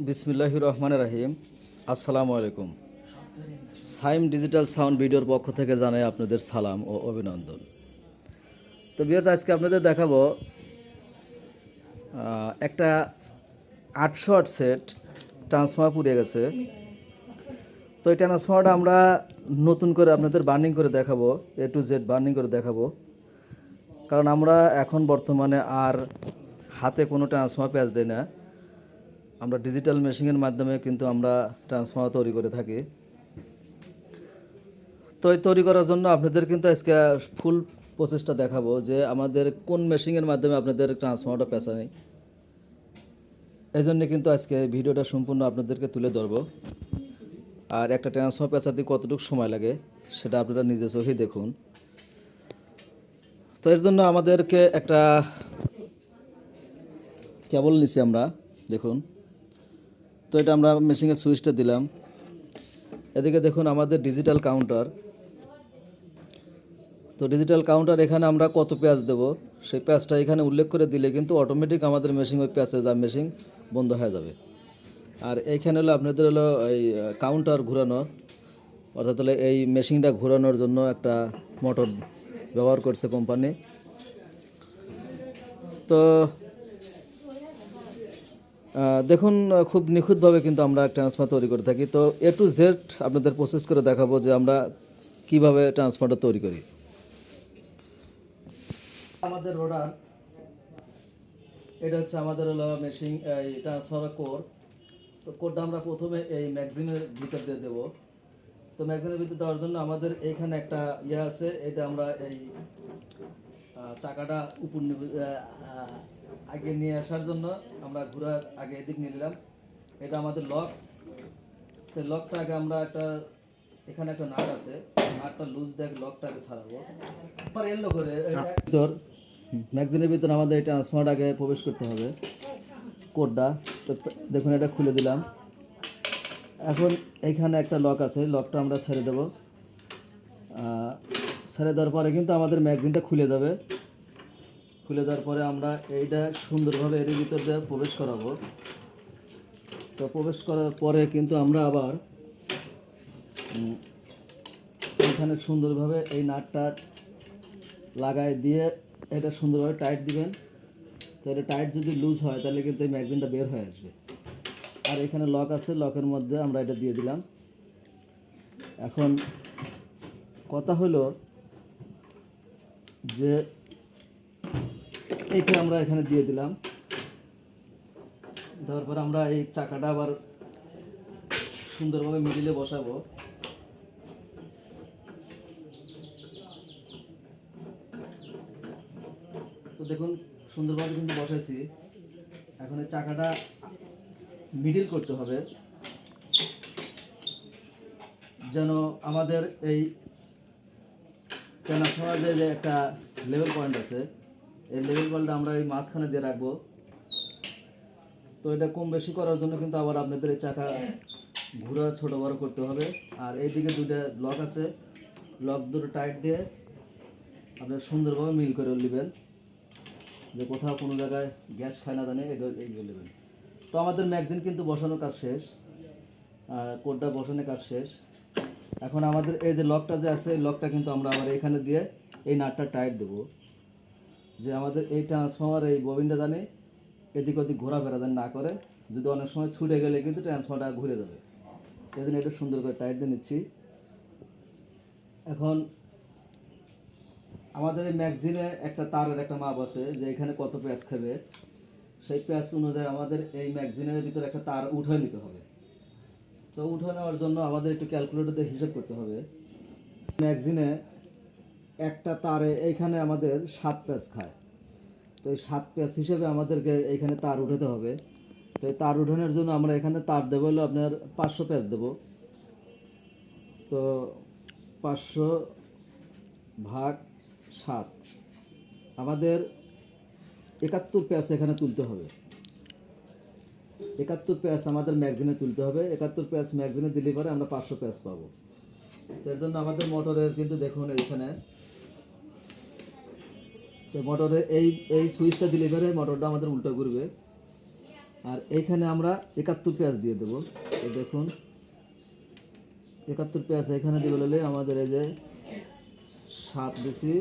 বিসমিল্লাহ রহমান রাহিম। আসসালামু আলাইকুম। সাইম ডিজিটাল সাউন্ড ভিডিওর পক্ষ থেকে জানাই আপনাদের সালাম ও অভিনন্দন। তো বিয়ার্স আজকে আপনাদের দেখাবো একটা আটশো আট সেট ট্রান্সফার পুড়ে গেছে। তো এই ট্রান্সফারটা আমরা নতুন করে আপনাদের বার্নিং করে দেখাবো এ টু জেড বার্নিং করে দেখাবো। কারণ আমরা এখন বর্তমানে আর হাতে কোনো ট্রান্সফার প্যাচ দেয় না। আমরা ডিজিটাল মেশিনের মাধ্যমে কিন্তু আমরা ট্রান্সফার তৈরি করে থাকি। তো তৈরি করার জন্য আপনাদের কিন্তু আজকে ফুল প্রসেসটা দেখাবো যে আমাদের কোন মেশিনের মাধ্যমে আপনাদের ট্রান্সফারটা পেঁচা নেই। এই জন্যে কিন্তু আজকে ভিডিওটা সম্পূর্ণ আপনাদেরকে তুলে ধরবো। আর একটা ট্রান্সফার পেঁচাতে কতটুকু সময় লাগে, সেটা আপনারা নিজে চোখেই দেখুন। তো এর জন্য আমাদেরকে একটা কেবল নিছি আমরা, দেখুন। তো এটা আমরা মেশিনের সুইচটা দিলাম। এদিকে দেখুন আমাদের ডিজিটাল কাউন্টার তো ডিজিটাল কাউন্টার এখানে আমরা কত পেঁয়াজ দেব? সেই পেঁয়াজটা এখানে উল্লেখ করে দিলে কিন্তু অটোমেটিক আমাদের মেশিন ওই পেঁয়াজে যা মেশিন বন্ধ হয়ে যাবে। আর এইখানে হলো আপনাদের হলো এই কাউন্টার ঘোরানো। অর্থাৎ হলো এই মেশিনটা ঘোরানোর জন্য একটা মোটর ব্যবহার করছে কোম্পানি তো দেখুন খুব নিখুঁতভাবে কিন্তু আমরা ট্রান্সফার তৈরি করে থাকি। তো এ টু জেড আপনাদের প্রসেস করে দেখাবো যে আমরা কীভাবে ট্রান্সফারটা তৈরি করি। আমাদের রোডার এটা হচ্ছে আমাদের হলো মেশিন এই ট্রান্সফার কোর তো কোডটা আমরা প্রথমে এই ম্যাগজিনের ভিতর দিয়ে দেবো। তো ম্যাগজিনের ভিতর দেওয়ার জন্য আমাদের এইখানে একটা ইয়ে আছে, এটা আমরা এই চাকাটা উপর আগে নিয়ে আসার জন্য আমরা ঘোরা আগে এদিক নিয়ে নিলাম। এটা আমাদের লক। তো লকটা আগে আমরা একটা এখানে একটা নাট আছে। নাটটা লুজ দেখ লকটাকে ছাড়াবো পর এলো করে ভিতর ম্যাগজিনের ভিতর আমাদের এই ট্রান্সফার আগে প্রবেশ করতে হবে। কোডটা তো দেখুন এটা খুলে দিলাম। এখন এখানে একটা লক আছে লকটা আমরা ছেড়ে দেবো। ছেড়ে দেওয়ার পরে কিন্তু আমাদের ম্যাগজিনটা খুলে যাবে। খুলে দেওয়ার পরে আমরা এইটা সুন্দরভাবে এর ভিতর দিয়ে প্রবেশ করাবো। তো প্রবেশ করার পরে কিন্তু আমরা আবার এখানে সুন্দরভাবে এই নাটটা লাগাই দিয়ে এটা সুন্দরভাবে টাইট দিবেন। তো এটা টাইট যদি লুজ হয়, তাহলে কিন্তু এই ম্যাগজিনটা বের হয়ে আসবে। আর এখানে লক আছে, লকের মধ্যে আমরা এটা দিয়ে দিলাম। এখন কথা হলো যে এইটা আমরা এখানে দিয়ে দিলাম। দেওয়ার পর আমরা এই চাকাটা আবার সুন্দরভাবে মিডিলে বসাবো। তো দেখুন, সুন্দরভাবে কিন্তু বসাইছি। এখন এই চাকাটা মিডিল করতে হবে। যেন আমাদের এই কেনা ট্রান্সফার যে একটা লেভেল পয়েন্ট আছে এই লেভেল বলটা আমরা এই মাঝখানে দিয়ে রাখব। তো এটা কম বেশি করার জন্য কিন্তু আবার আপনাদের এই চাকা ঘুরা ছোট বড় করতে হবে। আর এইদিকে দুটো লক আছে। লক দুটো টাইট দিয়ে আপনার সুন্দরভাবে মিল করে নেবেন। যে কোথাও কোনো জায়গায় গ্যাস খায় না জানে, এটা নেবেন। তো আমাদের ম্যাগজিন কিন্তু বসানোর কাজ শেষ। আর কোডটা বসানোর কাজ শেষ। এখন আমাদের এই যে লকটা যে আছে লকটা কিন্তু আমরা আবার এখানে দিয়ে এই নাটটা টাইট দেবো। যে আমাদের এই ট্রান্সফর্মার এই ববিনটা জানে এদিক ওদিক ঘোরাফেরা যেন না করে, যদি অনেক সময় ছুটে গেলে কিন্তু ট্রান্সফর্মারটা ঘুরে যাবে। এই জন্য এটা সুন্দর করে টাইট দিয়ে নিচ্ছি। এখন আমাদের এই ম্যাগজিনে একটা তারের একটা মাপ আছে যে এখানে কত প্যাচ খাবে। সেই প্যাচ অনুযায়ী আমাদের এই ম্যাগজিনের ভিতরে একটা তার উঠে নিতে হবে। তো উঠে নেওয়ার জন্য আমাদের একটু ক্যালকুলেটর দিয়ে হিসাব করতে হবে। ম্যাগজিনে একটা তারে এইখানে আমাদের সাত প্যাচ খায়। তো এই সাত প্যাচ হিসেবে আমাদেরকে এইখানে তার উঠাতে হবে। তো এই তার উঠানোর জন্য আমরা এখানে তার দেবো হলো আপনার পাঁচশো প্যাচ দেবো। তো পাঁচশো ভাগ সাত। আমাদের একাত্তর প্যাচ এখানে তুলতে হবে। একাত্তর প্যাচ আমাদের ম্যাগজিনে তুলতে হবে। একাত্তর প্যাচ ম্যাগজিনে দিলে পরে আমরা পাঁচশো প্যাচ পাবো। তো এর জন্য আমাদের মোটরের কিন্তু দেখুন এইখানে তো মোটরে এই এই সুইচটা দিলে পরে মোটরটা আমাদের উল্টো ঘুরবে। আর এইখানে আমরা একাত্তর পেঁয়াজ দিয়ে দেবো। এই দেখুন, একাত্তর পেঁয়াজ এখানে দিয়ে বললে আমাদের এই যে সাত দিছি,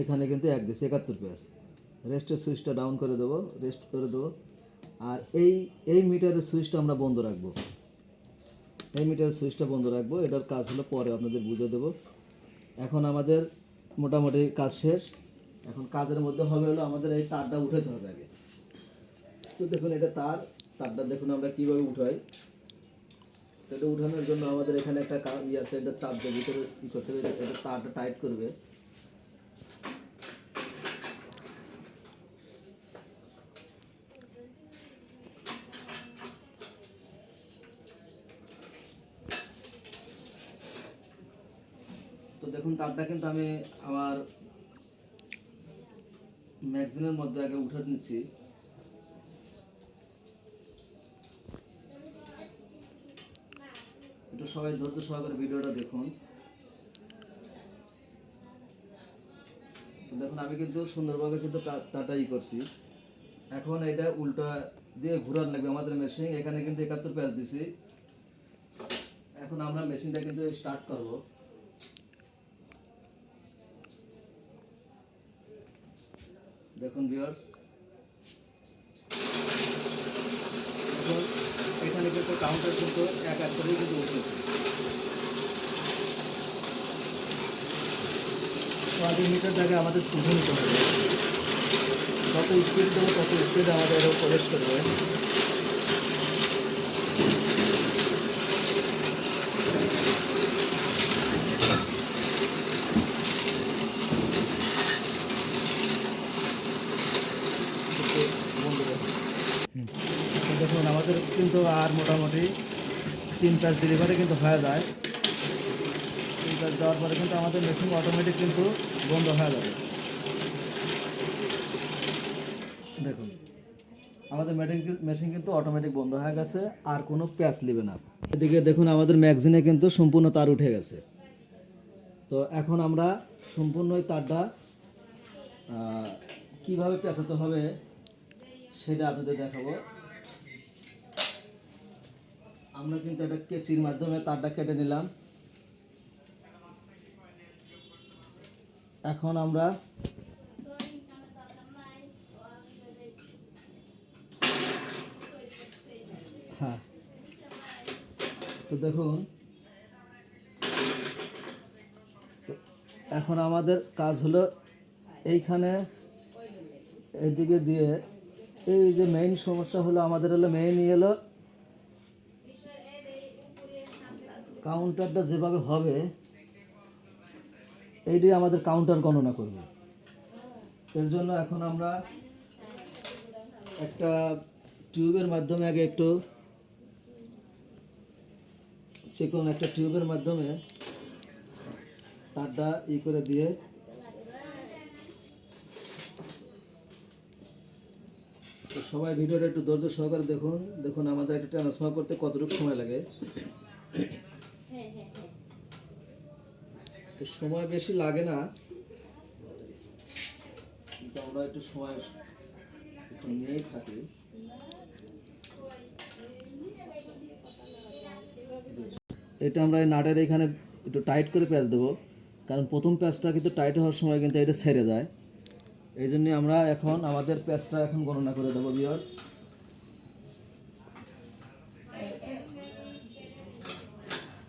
এখানে কিন্তু এক দিছি, একাত্তর পেঁয়াজ। রেস্টের সুইচটা ডাউন করে দেবো রেস্ট করে দেবো। আর এই এই মিটারের সুইচটা আমরা বন্ধ রাখব। এই মিটারের সুইচটা বন্ধ রাখব, এটার কাজ হলো পরে আপনাদের বুঝে দেবো। এখন আমাদের মোটামুটি কাজ শেষ। এখন কাজের মধ্যে হবে হলো আমাদের এই তারটা উঠাতে হবে আগে। তো দেখুন, এটা তার। তারটা দেখুন আমরা কীভাবে উঠাই। এটা উঠানোর জন্য আমাদের এখানে একটা ইয়ে আছে, এটা তার দিয়ে ভিতরে কী করতে হবে, এটা তারটা টাইট করবে তো দেখুন তারটা কিন্তু আমি আমার ম্যাগজিনের মধ্যে আগে উঠে নিচ্ছি। একটু সবাই ধৈর্য সহকারে ভিডিওটা দেখুন। দেখুন, আমি কিন্তু সুন্দরভাবে কিন্তু তা- তারটা ই করছি। এখন এটা উল্টা দিয়ে ঘুরান লাগবে আমাদের মেশিন এখানে কিন্তু একাত্তর পেঁয়াজ দিছি। এখন আমরা মেশিনটা কিন্তু স্টার্ট করব। দেখুন ভিওর্স এখানে কিন্তু কাউন্টার কিন্তু এক এক করেই কিন্তু উঠেছে। মিটার জায়গায় আমাদের তুলে নিতে হবে। কত স্পিড দেবো তত স্পিড আমাদের প্রবেশ করবে তো দেখুন আমাদের কিন্তু আর মোটামুটি তিন প্যাচ ডেলিভারি কিন্তু হয়ে যায়। তিন প্যাচ দেওয়ার পরে কিন্তু আমাদের মেশিন অটোমেটিক কিন্তু বন্ধ হয়ে যাবে। দেখুন, আমাদের মেশিন মেশিন কিন্তু অটোমেটিক বন্ধ হয়ে গেছে, আর কোনো প্যাচ নেবে না। এদিকে দেখুন, আমাদের ম্যাগজিনে কিন্তু সম্পূর্ণ তার উঠে গেছে। তো এখন আমরা সম্পূর্ণ তারটা কীভাবে পেঁচাতে হবে সেটা আপনাদের দেখাবো। আমরা কিন্তু একটা কেচির মাধ্যমে তারটা কেটে নিলাম। এখন আমরা হ্যাঁ তো দেখুন এখন আমাদের কাজ হলো এইখানে এইদিকে দিয়ে, এই যে মেইন সমস্যা হলো, আমাদের হলো মেইন এলো কাউন্টারটা যেভাবে হবে, এইটাই আমাদের কাউন্টার গণনা করবে। এর জন্য এখন আমরা একটা টিউবের মাধ্যমে আগে একটু চিকন একটা টিউবের মাধ্যমে তারটা ই করে দিয়ে সবাই ভিডিওটা একটু ধৈর্য সহকারে দেখুন। দেখুন, আমাদের একটা ট্রান্সফার করতে কতটুকু সময় লাগে। তো সময় বেশি লাগে না। কিন্তু আমরা একটু সময় একটু নিয়েই থাকি। এটা আমরা এই নাটের এখানে একটু টাইট করে প্যাঁচ দেবো। কারণ প্রথম প্যাঁচটা কিন্তু টাইট হওয়ার সময় কিন্তু এটা ছেড়ে যায়। এই জন্যে আমরা এখন আমাদের প্যাঁচটা এখন গণনা করে দেবো বিয়ার্স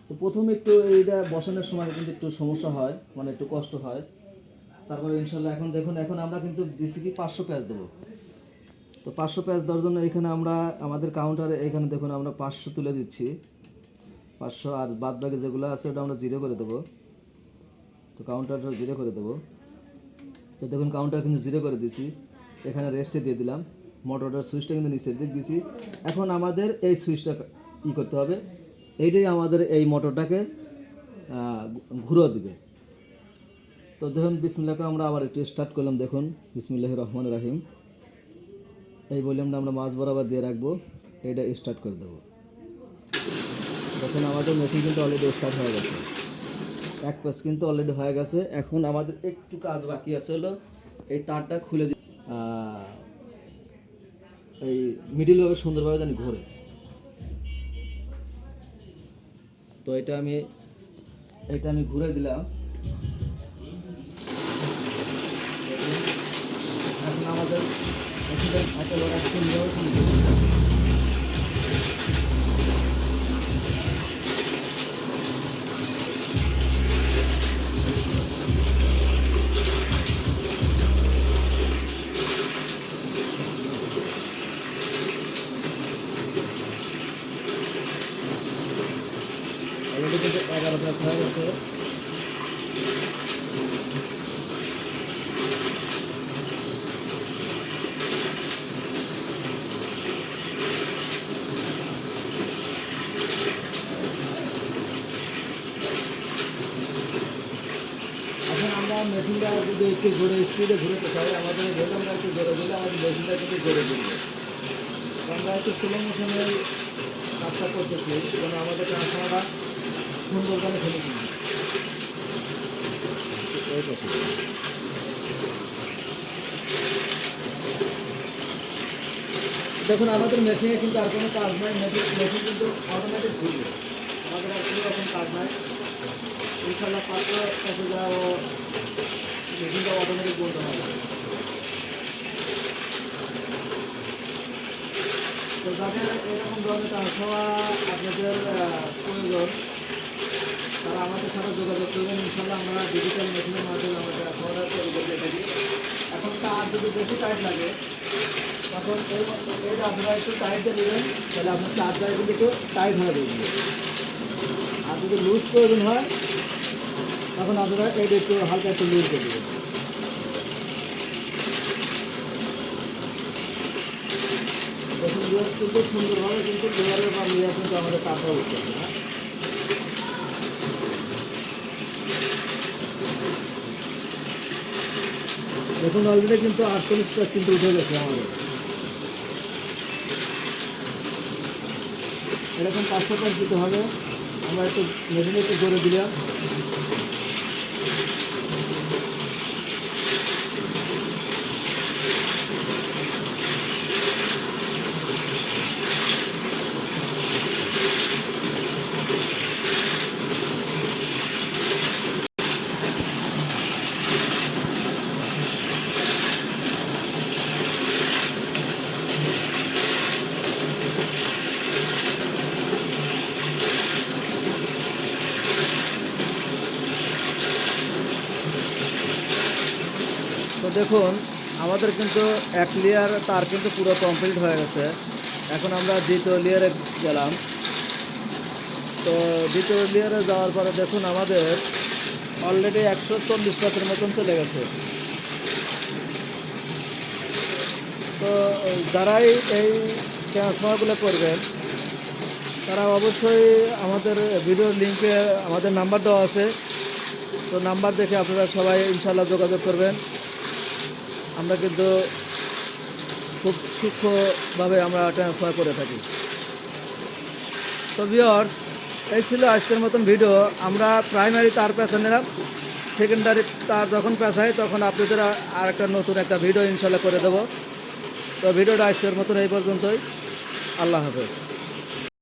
তো প্রথমে একটু এইটা বসানোর সময় কিন্তু একটু সমস্যা হয় মানে একটু কষ্ট হয়। তারপরে ইনশাল্লাহ এখন দেখুন, এখন আমরা কিন্তু দিচ্ছি কি পাঁচশো পেঁয়াজ দেবো। তো পাঁচশো পেঁয়াজ দেওয়ার জন্য এখানে আমরা, আমাদের কাউন্টারে এখানে দেখুন আমরা পাঁচশো তুলে দিচ্ছি। পাঁচশো আর বাদ বাকি যেগুলো আছে ওটা আমরা জিরো করে দেবো। তো কাউন্টারটা জিরো করে দেবো। তো দেখুন কাউন্টার কিন্তু জিরো করে দিছি এখানে রেস্টে দিয়ে দিলাম। মোটরটার সুইচটা কিন্তু নিচের দিক দিছি এখন আমাদের এই সুইচটা ই করতে হবে। এইটাই আমাদের এই মোটরটাকে ঘুরো দিবে। তো দেখুন বিসমিল্লাকে আমরা আবার একটু স্টার্ট করলাম, দেখুন বিসমিল্লাহ রহমান রাহিম। এই ভলিউমটা আমরা মাছ বরাবর দিয়ে রাখব এটা স্টার্ট করে দেবো। দেখুন, আমাদের মেশিন কিন্তু অলরেডি স্টার্ট হয়ে গেছে। এক পাশ কিন্তু অলরেডি হয়ে গেছে। এখন আমাদের একটু কাজ বাকি আছে হলো, এই তারটা খুলে এই মিডিলভাবে সুন্দরভাবে জানি ঘোরে। তো এটা আমি এটা আমি ঘুরে দিলাম। এখন আমাদের এখানে একেবারে সুন্দর সুন্দর অলরেডি কিন্তু এগারো প্লাস হয়ে গেছে এখন আমরা মেশিনটা যদি একটু ঘুরে স্পিডে ঘুরতে চাই আমাদের আমরা একটু ঘুরে দিলে আমাদের মেশিনটা একটু ঘুরে দিবে। আমরা একটু স্লো মোশনে কাজটা করতেছি, যেন আমাদের ট্রান্সফর্মারটা সুন্দরভাবে ফেলে দিবে দেখুন, আমাদের মেশিনে কিন্তু আর কোনো কাজ নাই মেশিন মেশিন কিন্তু অটোমেটিক ঘুরবে। আমাদের আর কোনো রকম কাজ নাই। ইনশাল্লাহ পাত্র কাছে মেশিনটা অটোমেটিক বলতে হবে তো যাদের এরকম ধরনের ট্রান্সফর্মার আপনাদের প্রয়োজন তারা আমাদের সাথে যোগাযোগ করবেন ইনশাল্লাহ আমরা ডিজিটাল মেশিনের মাধ্যমে আমরা ট্রান্সফর্মার তৈরি করে থাকি এখন তার যদি বেশি টাইট লাগে তখন এই আপনারা একটু টাইট দিয়ে নেবেন তাহলে আপনার চার্জার কিন্তু একটু টাইট হয়ে যাবে আর যদি লুজ প্রয়োজন হয় তখন আপনারা এটা একটু হালকা একটু লুজ করে দেবেন। দেখুন কিন্তু সুন্দরভাবে কিন্তু লিয়ারের বা লিয়ার কিন্তু আমাদের কাটা উঠছে হ্যাঁ? দেখুন অলরেডি কিন্তু আটচল্লিশ প্লাস কিন্তু উঠে গেছে আমাদের। এরকম পাঁচশো প্লাস দিতে হবে। আমরা একটু মেশিনে একটু করে দিলাম। দেখুন, আমাদের কিন্তু এক লেয়ার তার কিন্তু পুরো কমপ্লিট হয়ে গেছে। এখন আমরা দ্বিতীয় লেয়ারে গেলাম। তো দ্বিতীয় লেয়ারে যাওয়ার পরে দেখুন, আমাদের অলরেডি একশো চল্লিশ পাঁচের মতন চলে গেছে। তো, যারাই এই ট্রান্সফারগুলো করবেন, তারা অবশ্যই আমাদের ভিডিওর লিঙ্কে আমাদের নাম্বার দেওয়া আছে। তো নাম্বার দেখে আপনারা সবাই ইনশাল্লাহ যোগাযোগ করবেন। আমরা কিন্তু খুব সূক্ষ্মভাবে আমরা ট্রান্সফার করে থাকি। তো ভিওর্স এই ছিল আজকের মতন ভিডিও আমরা প্রাইমারি তার পেঁচা নিলাম। সেকেন্ডারি তার যখন পেঁচাই তখন আপনাদের আর একটা নতুন একটা ভিডিও ইনশাল্লাহ করে দেবো। তো ভিডিওটা আজকের মতন এই পর্যন্তই। আল্লাহ হাফেজ।